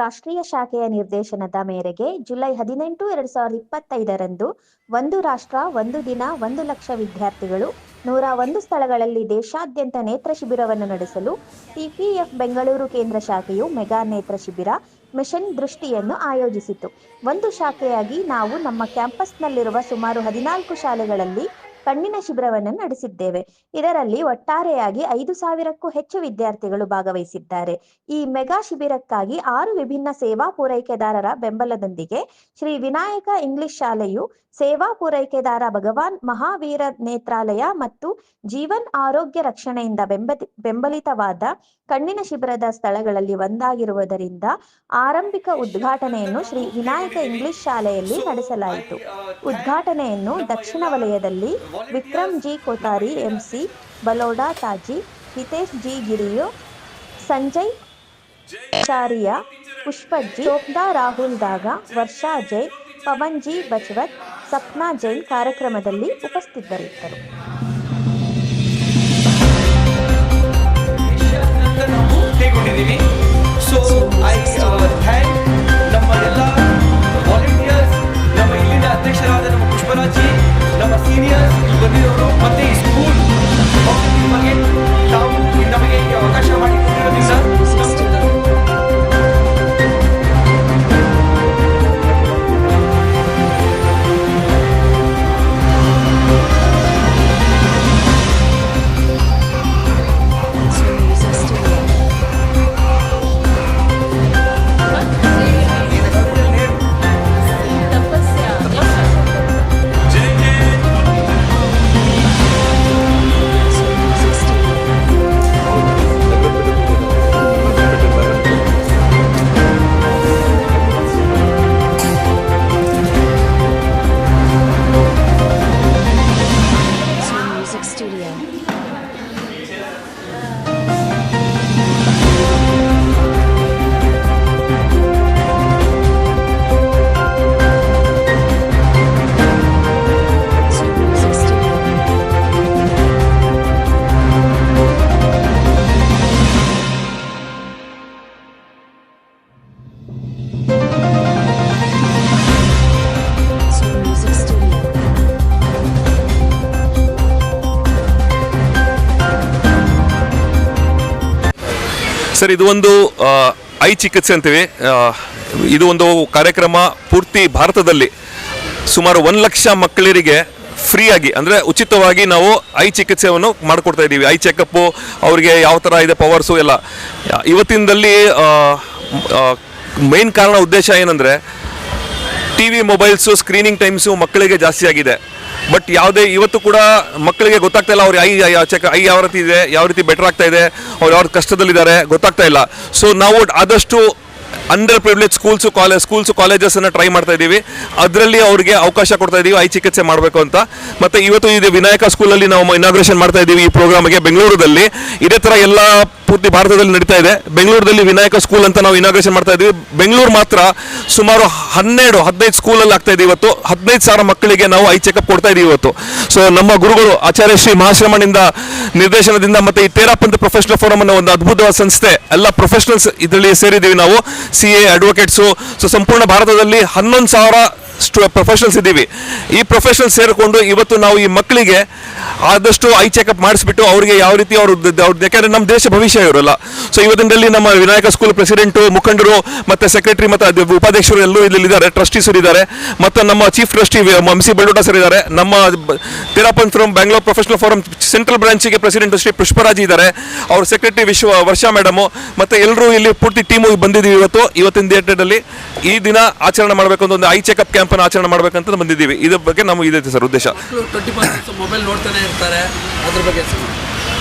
ರಾಷ್ಟ್ರೀಯ ಶಾಖೆಯ ನಿರ್ದೇಶನದ ಮೇರೆಗೆ ಜುಲೈ ಹದಿನೆಂಟು, ಎರಡು ಸಾವಿರದ ಇಪ್ಪತ್ತೈದರಂದು ಒಂದು ರಾಷ್ಟ್ರ, ಒಂದು ದಿನ, ಒಂದು ಲಕ್ಷ ವಿದ್ಯಾರ್ಥಿಗಳು ನೂರ ಒಂದು ಸ್ಥಳಗಳಲ್ಲಿ ದೇಶಾದ್ಯಂತ ನೇತ್ರ ಶಿಬಿರವನ್ನು ನಡೆಸಲು ಟಿಪಿಎಫ್ ಬೆಂಗಳೂರು ಕೇಂದ್ರ ಶಾಖೆಯು ಮೆಗಾ ನೇತ್ರ ಶಿಬಿರ ಮಿಷನ್ ದೃಷ್ಟಿಯನ್ನು ಆಯೋಜಿಸಿತು. ಒಂದು ಶಾಖೆಯಾಗಿ ನಾವು ನಮ್ಮ ಕ್ಯಾಂಪಸ್ನಲ್ಲಿರುವ ಸುಮಾರು ಹದಿನಾಲ್ಕು ಶಾಲೆಗಳಲ್ಲಿ ಕಣ್ಣಿನ ಶಿಬಿರವನ್ನು ನಡೆಸಿದ್ದೇವೆ. ಇದರಲ್ಲಿ ಒಟ್ಟಾರೆಯಾಗಿ ಐದು ಸಾವಿರಕ್ಕೂ ಹೆಚ್ಚು ವಿದ್ಯಾರ್ಥಿಗಳು ಭಾಗವಹಿಸಿದ್ದಾರೆ. ಈ ಮೆಗಾ ಶಿಬಿರಕ್ಕಾಗಿ ಆರು ವಿಭಿನ್ನ ಸೇವಾ ಪೂರೈಕೆದಾರರ ಬೆಂಬಲದೊಂದಿಗೆ ಶ್ರೀ ವಿನಾಯಕ ಇಂಗ್ಲಿಷ್ ಶಾಲೆಯು ಸೇವಾ ಪೂರೈಕೆದಾರ ಭಗವಾನ್ ಮಹಾವೀರ ನೇತ್ರಾಲಯ ಮತ್ತು ಜೀವನ್ ಆರೋಗ್ಯ ರಕ್ಷಣೆಯಿಂದ ಬೆಂಬಲಿತವಾದ ಕಣ್ಣಿನ ಶಿಬಿರದ ಸ್ಥಳಗಳಲ್ಲಿ ಒಂದಾಗಿರುವುದರಿಂದ ಆರಂಭಿಕ ಉದ್ಘಾಟನೆಯನ್ನು ಶ್ರೀ ವಿನಾಯಕ ಇಂಗ್ಲಿಷ್ ಶಾಲೆಯಲ್ಲಿ ನಡೆಸಲಾಯಿತು. ಉದ್ಘಾಟನೆಯನ್ನು ದಕ್ಷಿಣ ವಲಯದಲ್ಲಿ ವಿಕ್ರಮ್ ಜಿ ಕೋತಾರಿ ಎಂಸಿ ಬಲೋಡಾ ತಾಜಿ, ಹಿತೇಶ್ ಜಿ ಗಿರಿಯು, ಸಂಜಯ್ ಚಾರಿಯಾ, ಪುಷ್ಪಜ್ಜಿ ಶೋಭಾ ರಾಹುಲ್ ದಾಗ, ವರ್ಷಾ ಜೈನ್ ಪವನ್ ಜಿ ಬಚವತ್, ಸಪ್ನಾ ಜೈನ್ ಕಾರ್ಯಕ್ರಮದಲ್ಲಿ ಉಪಸ್ಥಿತರಿದ್ದರು. ಸರ್, ಇದು ಒಂದು ಐ ಚಿಕಿತ್ಸೆ ಅಂತೀವಿ. ಇದು ಒಂದು ಕಾರ್ಯಕ್ರಮ ಪೂರ್ತಿ ಭಾರತದಲ್ಲಿ ಸುಮಾರು ಒಂದು ಲಕ್ಷ ಮಕ್ಕಳಿಗೆ ಫ್ರೀಯಾಗಿ ಅಂದರೆ ಉಚಿತವಾಗಿ ನಾವು ಐ ಚಿಕಿತ್ಸೆಯನ್ನು ಮಾಡಿಕೊಡ್ತಾ ಇದ್ದೀವಿ. ಐ ಚೆಕಪ್ಪು ಅವರಿಗೆ ಯಾವ ಥರ ಇದೆ ಪವರ್ಸು ಎಲ್ಲ. ಇವತ್ತಿನದಲ್ಲಿ ಮೇನ್ ಕಾರಣ ಉದ್ದೇಶ ಏನಂದರೆ T V mobiles screening times ಮಕ್ಕಳಿಗೆ ಜಾಸ್ತಿ ಆಗಿದೆ. ಬಟ್ ಯಾವುದೇ ಇವತ್ತು ಕೂಡ ಮಕ್ಕಳಿಗೆ ಗೊತ್ತಾಗ್ತಾ ಇಲ್ಲ, ಅವ್ರ ಐ ಚೆಕ್ ಐ ಯಾವ ರೀತಿ ಇದೆ, ಯಾವ ರೀತಿ ಬೆಟರ್ ಆಗ್ತಾ ಇದೆ, ಅವ್ರು ಯಾವ ಕಷ್ಟದಲ್ಲಿದ್ದಾರೆ, ಗೊತ್ತಾಗ್ತಾ ಇಲ್ಲ. ಸೊ ನಾವು ಆದಷ್ಟು under privilege schools college schools ಕಾಲೇಜಸನ್ನು try ಮಾಡ್ತಾ ಇದ್ದೀವಿ ಅದರಲ್ಲಿ ಅವರಿಗೆ ಅವಕಾಶ ಕೊಡ್ತಾ ಇದ್ದೀವಿ ಐ ಚಿಕಿತ್ಸೆ ಮಾಡಬೇಕು ಅಂತ. ಮತ್ತು ಇವತ್ತು ಇದು ವಿನಾಯಕ ಸ್ಕೂಲಲ್ಲಿ ನಾವು ಇನಾಗ್ರೇಷನ್ ಮಾಡ್ತಾ ಇದ್ದೀವಿ ಈ ಪ್ರೋಗ್ರಾಮ್ಗೆ ಬೆಂಗಳೂರಲ್ಲಿ ಇದೇ ಥರ ಎಲ್ಲ ಪೂರ್ತಿ ಭಾರತದಲ್ಲಿ ನಡೀತಾ ಇದೆ. ಬೆಂಗಳೂರಲ್ಲಿ ವಿನಾಯಕ ಸ್ಕೂಲ್ ಅಂತ ನಾವು ಇನಾಗ್ರೇಷನ್ ಮಾಡ್ತಾ ಇದ್ದೀವಿ ಬೆಂಗಳೂರು ಮಾತ್ರ ಸುಮಾರು ಹನ್ನೆರಡು, ಹದಿನೈದು ಸ್ಕೂಲಲ್ಲಿ ಆಗ್ತಾ ಇದೆ ಇವತ್ತು. ಹದಿನೈದು ಸಾವಿರ ಮಕ್ಕಳಿಗೆ ನಾವು ಐ ಚೆಕಪ್ ಕೊಡ್ತಾ ಇದೀವಿ ಇವತ್ತು. ಸೊ ನಮ್ಮ ಗುರುಗಳು ಆಚಾರ್ಯ ಶ್ರೀ ಮಹಾಶ್ರಮನಿಂದ ನಿರ್ದೇಶನದಿಂದ ಮತ್ತೆ ಈ ತೇರಾಪಂತ ಪ್ರೊಫೆಷನಲ್ ಫೋರಮ್ ಅನ್ನೋ ಒಂದು ಅದ್ಭುತವಾದ ಸಂಸ್ಥೆ, ಎಲ್ಲ ಪ್ರೊಫೆಷನಲ್ಸ್ ಇದರಲ್ಲಿ ಸೇರಿದ್ದೀವಿ ನಾವು. ಸಿ ಎ ಅಡ್ವೊಕೇಟ್ಸು ಸೊ ಸಂಪೂರ್ಣ ಭಾರತದಲ್ಲಿ ಹನ್ನೊಂದು ಸಾವಿರ ಸ್ಟು ಪ್ರೊಫೆಷನಲ್ಸ್ ಇದ್ದೀವಿ. ಈ ಪ್ರೊಫೆಷನಲ್ಸ್ ಸೇರಿಕೊಂಡು ಇವತ್ತು ನಾವು ಈ ಮಕ್ಕಳಿಗೆ ಆದಷ್ಟು ಐ ಚೆಕಪ್ ಮಾಡಿಸ್ಬಿಟ್ಟು ಅವರಿಗೆ ಯಾವ ರೀತಿ ಅವರು ಯಾಕೆಂದ್ರೆ ನಮ್ಮ ದೇಶ ಭವಿಷ್ಯ ಇವರಲ್ಲ ಸೊ ಇವತ್ತಿನಲ್ಲಿ ನಮ್ಮ ವಿನಾಯಕ ಸ್ಕೂಲ್ ಪ್ರೆಸಿಡೆಂಟು ಮುಖಂಡರು ಮತ್ತೆ ಸೆಕ್ರೆಟರಿ ಮತ್ತೆ ಉಪಾಧ್ಯಕ್ಷರು ಎಲ್ಲರೂ ಇಲ್ಲಿ ಇದ್ದಾರೆ. ಟ್ರಸ್ಟೀಸ್ ಇದ್ದಾರೆ. ಮತ್ತು ನಮ್ಮ chief trustee M C Baldota sir ಇದ್ದಾರೆ. ನಮ್ಮ ತಿರಾಪನ್ from Bangalore professional forum central ಬ್ರಾಂಚಿಗೆ president Shri Pushparaj ಇದ್ದಾರೆ. ಅವ್ರ ಸೆಕ್ರೆಟರಿ ವಿಶ್ವ, ವರ್ಷಾ ಮೇಡಮು ಮತ್ತೆ ಎಲ್ಲರೂ ಇಲ್ಲಿ ಪೂರ್ತಿ ಟೀಮು ಬಂದಿದ್ದೀವಿ ಇವತ್ತು. ಇವತ್ತಿನ ಡೇಟಲ್ಲಿ ಈ ದಿನ ಆಚರಣೆ ಮಾಡಬೇಕು ಅಂತ ಒಂದು ಐ ಚೆಕಪ್ ಕ್ಯಾಂಪನ್ನು ಆಚರಣೆ ಮಾಡಬೇಕಂತ ಬಂದಿದ್ದೀವಿ. ಇದ್ರ ಬಗ್ಗೆ ನಮಗೆ ಇದೆ ಸರ್ ಉದ್ದೇಶ. ಮೊಬೈಲ್ ನೋಡ್ತಾನೆ ಇರ್ತಾರೆ ಅದ್ರ ಬಗ್ಗೆ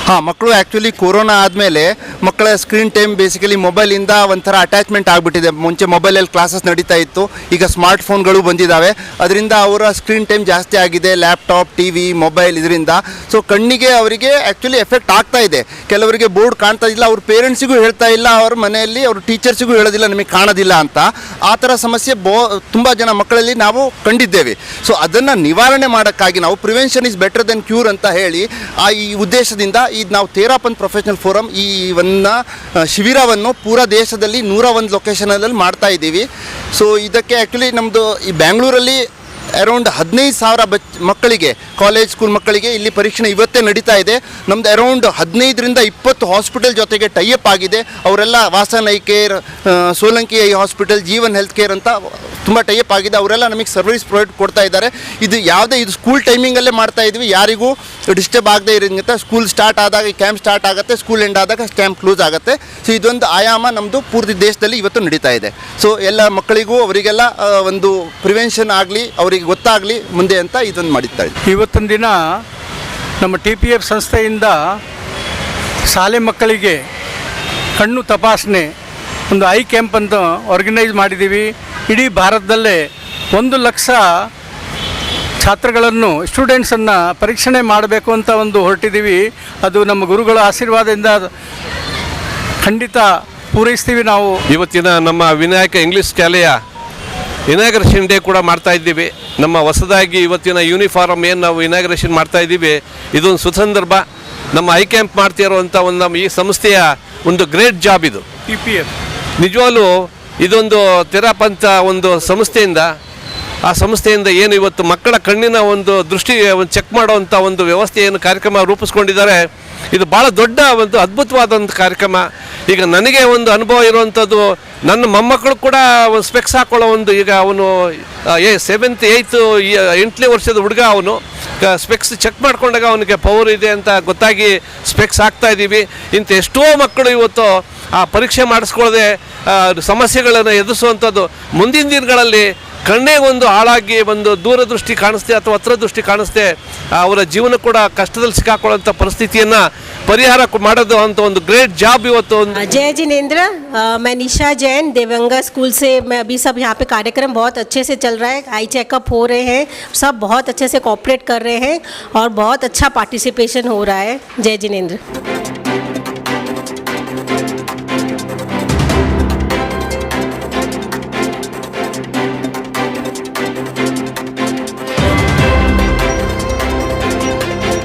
ಹಾಂ, ಮಕ್ಕಳು ಆ್ಯಕ್ಚುಲಿ ಕೊರೋನಾ ಆದಮೇಲೆ ಮಕ್ಕಳ ಸ್ಕ್ರೀನ್ ಟೈಮ್ ಬೇಸಿಕಲಿ ಮೊಬೈಲಿಂದ ಒಂಥರ ಅಟ್ಯಾಚ್ಮೆಂಟ್ ಆಗಿಬಿಟ್ಟಿದೆ. ಮುಂಚೆ ಮೊಬೈಲಲ್ಲಿ ಕ್ಲಾಸಸ್ ನಡೀತಾ ಇತ್ತು, ಈಗ ಸ್ಮಾರ್ಟ್ ಫೋನ್ಗಳು ಬಂದಿದ್ದಾವೆ ಅದರಿಂದ ಅವರ ಸ್ಕ್ರೀನ್ ಟೈಮ್ ಜಾಸ್ತಿ ಆಗಿದೆ ಲ್ಯಾಪ್ಟಾಪ್ ಟಿ ವಿ ಮೊಬೈಲ್ ಇದರಿಂದ. ಸೊ ಕಣ್ಣಿಗೆ ಅವರಿಗೆ ಆ್ಯಕ್ಚುಲಿ ಎಫೆಕ್ಟ್ ಆಗ್ತಾ ಇದೆ. ಕೆಲವರಿಗೆ ಬೋರ್ಡ್ ಕಾಣ್ತಾ ಇಲ್ಲ, ಅವ್ರ ಪೇರೆಂಟ್ಸಿಗೂ ಹೇಳ್ತಾ ಇಲ್ಲ, ಅವ್ರ ಮನೆಯಲ್ಲಿ ಅವ್ರ ಟೀಚರ್ಸಿಗೂ ಹೇಳೋದಿಲ್ಲ, ನಮಗೆ ಕಾಣೋದಿಲ್ಲ ಅಂತ. ಆ ಥರ ಸಮಸ್ಯೆ ಬೋ, ತುಂಬ ಜನ ಮಕ್ಕಳಲ್ಲಿ ನಾವು ಕಂಡಿದ್ದೇವೆ. ಸೊ ಅದನ್ನು ನಿವಾರಣೆ ಮಾಡೋಕ್ಕಾಗಿ ನಾವು prevention is better than cure ಅಂತ ಹೇಳಿ, ಆ ಈ ಉದ್ದೇಶದಿಂದ ಇದು ನಾವು ತೇರಾಪನ್ ಪ್ರೊಫೆಷನಲ್ ಫೋರಮ್ ಈ ಒಂದು ಶಿಬಿರವನ್ನು ಪೂರಾ ದೇಶದಲ್ಲಿ ನೂರ ಒಂದು ಲೊಕೇಶನಲ್ಲಿ ಮಾಡ್ತಾ ಇದ್ದೀವಿ. ಸೊ ಇದಕ್ಕೆ ಆ್ಯಕ್ಚುಲಿ ನಮ್ಮದು ಈ ಬ್ಯಾಂಗ್ಳೂರಲ್ಲಿ ಅರೌಂಡ್ ಹದಿನೈದು ಸಾವಿರ ಬಚ್ ಮಕ್ಕಳಿಗೆ, ಕಾಲೇಜ್ ಸ್ಕೂಲ್ ಮಕ್ಕಳಿಗೆ ಇಲ್ಲಿ ಪರೀಕ್ಷೆ ಇವತ್ತೇ ನಡೀತಾ ಇದೆ. ನಮ್ದು ಅರೌಂಡ್ ಹದಿನೈದರಿಂದ ಇಪ್ಪತ್ತು ಹಾಸ್ಪಿಟಲ್ ಜೊತೆಗೆ ಟೈಅಪ್ ಆಗಿದೆ. ಅವರೆಲ್ಲ Vasan eye care Solanki eye hospital, Jeevan health care ಅಂತ ತುಂಬ ಟೈಅಪ್ ಆಗಿದೆ. ಅವರೆಲ್ಲ ನಮಗೆ ಸರ್ವಿಸ್ ಪ್ರೊವೈಡ್ ಕೊಡ್ತಾ ಇದ್ದಾರೆ. ಇದು ಯಾವುದೇ, ಇದು ಸ್ಕೂಲ್ ಟೈಮಿಂಗಲ್ಲೇ ಮಾಡ್ತಾ ಇದ್ವಿ. ಯಾರಿಗೂ ಡಿಸ್ಟರ್ಬ್ ಆಗದೆ ಇರೋಂಗಿಂತ ಸ್ಕೂಲ್ ಸ್ಟಾರ್ಟ್ ಆದಾಗ ಕ್ಯಾಂಪ್ ಸ್ಟಾರ್ಟ್ ಆಗುತ್ತೆ ಸ್ಕೂಲ್ ಎಂಡ್ ಆದಾಗ ಕ್ಯಾಂಪ್ ಕ್ಲೋಸ್ ಆಗುತ್ತೆ. ಸೊ ಇದೊಂದು ಆಯಾಮ ನಮ್ಮದು ಪೂರ್ತಿ ದೇಶದಲ್ಲಿ ಇವತ್ತು ನಡೀತಾ ಇದೆ. ಸೊ ಎಲ್ಲ ಮಕ್ಕಳಿಗೂ ಅವರಿಗೆಲ್ಲ ಒಂದು ಪ್ರಿವೆನ್ಷನ್ ಆಗಲಿ, ಅವರಿಗೆ ಗೊತ್ತಾಗಲಿ ಮುಂದೆ ಅಂತ ಇದನ್ನು ಮಾಡಿರ್ತಾ ಇವತ್ತಿನ ದಿನ ನಮ್ಮ ಟಿ ಪಿ ಎಫ್ ಸಂಸ್ಥೆಯಿಂದ ಶಾಲೆ ಮಕ್ಕಳಿಗೆ ಕಣ್ಣು ತಪಾಸಣೆ ಒಂದು ಐ ಕ್ಯಾಂಪ್ ಅಂತ ಆರ್ಗನೈಸ್ ಮಾಡಿದ್ದೀವಿ. ಇಡೀ ಭಾರತದಲ್ಲೇ ಒಂದು ಲಕ್ಷ ಛಾತ್ರಗಳನ್ನು ಸ್ಟೂಡೆಂಟ್ಸನ್ನು ಪರೀಕ್ಷಣೆ ಮಾಡಬೇಕು ಅಂತ ಒಂದು ಹೊರಟಿದ್ದೀವಿ. ಅದು ನಮ್ಮ ಗುರುಗಳ ಆಶೀರ್ವಾದದಿಂದ ಖಂಡಿತ ಪೂರೈಸ್ತೀವಿ ನಾವು. ಇವತ್ತಿನ ನಮ್ಮ ವಿನಾಯಕ ಇಂಗ್ಲಿಷ್ ಶಾಲೆಯ ಇನಾಗ್ರೇಷನ್ ಡೇ ಕೂಡ ಮಾಡ್ತಾ ಇದ್ದೀವಿ. ನಮ್ಮ ಹೊಸದಾಗಿ ಇವತ್ತಿನ ಯೂನಿಫಾರ್ಮ್ ಏನು ನಾವು ಇನಾಗ್ರೇಷನ್ ಮಾಡ್ತಾ ಇದ್ದೀವಿ ಇದೊಂದು ಸುಸಂದರ್ಭ. ನಮ್ಮ ಐ ಕ್ಯಾಂಪ್ ಮಾಡ್ತಿರುವಂಥ ಒಂದು ನಮ್ಮ ಈ ಸಂಸ್ಥೆಯ ಒಂದು ಗ್ರೇಟ್ ಜಾಬ್ ಇದು. ಪಿ ಪಿ ಎಫ್ ನಿಜವಾಗ್ಲೂ ಇದೊಂದು ತೆರಪಂಥ ಒಂದು ಸಂಸ್ಥೆಯಿಂದ ಆ ಸಂಸ್ಥೆಯಿಂದ ಏನು ಇವತ್ತು ಮಕ್ಕಳ ಕಣ್ಣಿನ ಒಂದು ದೃಷ್ಟಿ ಒಂದು ಚೆಕ್ ಮಾಡುವಂಥ ಒಂದು ವ್ಯವಸ್ಥೆಯನ್ನು ಕಾರ್ಯಕ್ರಮ ರೂಪಿಸ್ಕೊಂಡಿದ್ದಾರೆ. ಇದು ಭಾಳ ದೊಡ್ಡ ಒಂದು ಅದ್ಭುತವಾದಂಥ ಕಾರ್ಯಕ್ರಮ. ಈಗ ನನಗೆ ಒಂದು ಅನುಭವ ಇರುವಂಥದ್ದು, ನನ್ನ ಮೊಮ್ಮಕ್ಕಳು ಕೂಡ ಒಂದು ಸ್ಪೆಕ್ಸ್ ಹಾಕೊಳ್ಳೋ ಒಂದು ಈಗ ಅವನು ಏ ಸೆವೆಂತ್ ಏಯ್ತು ಎಂಟನೇ ವರ್ಷದ ಹುಡುಗ ಅವನು. ಸ್ಪೆಕ್ಸ್ ಚೆಕ್ ಮಾಡಿಕೊಂಡಾಗ ಅವನಿಗೆ ಪವರ್ ಇದೆ ಅಂತ ಗೊತ್ತಾಗಿ ಸ್ಪೆಕ್ಸ್ ಹಾಕ್ತಾ ಇದ್ದೀವಿ. ಇಂಥ ಎಷ್ಟೋ ಮಕ್ಕಳು ಇವತ್ತು ಆ ಪರೀಕ್ಷೆ ಮಾಡಿಸ್ಕೊಳ್ಳದೆ ಸಮಸ್ಯೆಗಳನ್ನು ಎದುರಿಸುವಂಥದ್ದು. ಮುಂದಿನ ದಿನಗಳಲ್ಲಿ ಕಣ್ಣೇ ಒಂದು ಹಾಳಾಗಿ ಒಂದು ದೂರದೃಷ್ಟಿ ಕಾಣಿಸ್ತೆ ಅಥವಾ ಹತ್ರ ದೃಷ್ಟಿ ಕಾಣಿಸ್ತೆ ಆ, ಅವರ ಜೀವನ ಕೂಡ ಕಷ್ಟದಲ್ಲಿ ಸಿಕ್ಕಾಕೊಳ್ಳೋಂಥ ಪರಿಸ್ಥಿತಿಯನ್ನು ಪರಿಹಾರ ಕು- ಮಾಡೋದು ಅಂತ ಒಂದು ಗ್ರೇಟ್ ಜಾಬ್ ಇವತ್ತು ಒಂದು जय जिनेन्द्र अ, मैं निशा जैन देवंगा स्कूल से मैं अभी सब यहाँ पे कार्यक्रम बहुत अच्छे से चल रहा है आई चेकअप हो रहे हैं सब बहुत अच्छे से कॉपरेट कर रहे हैं और बहुत अच्छा पार्टिसिपेशन हो रहा है जय जिनेन्द्र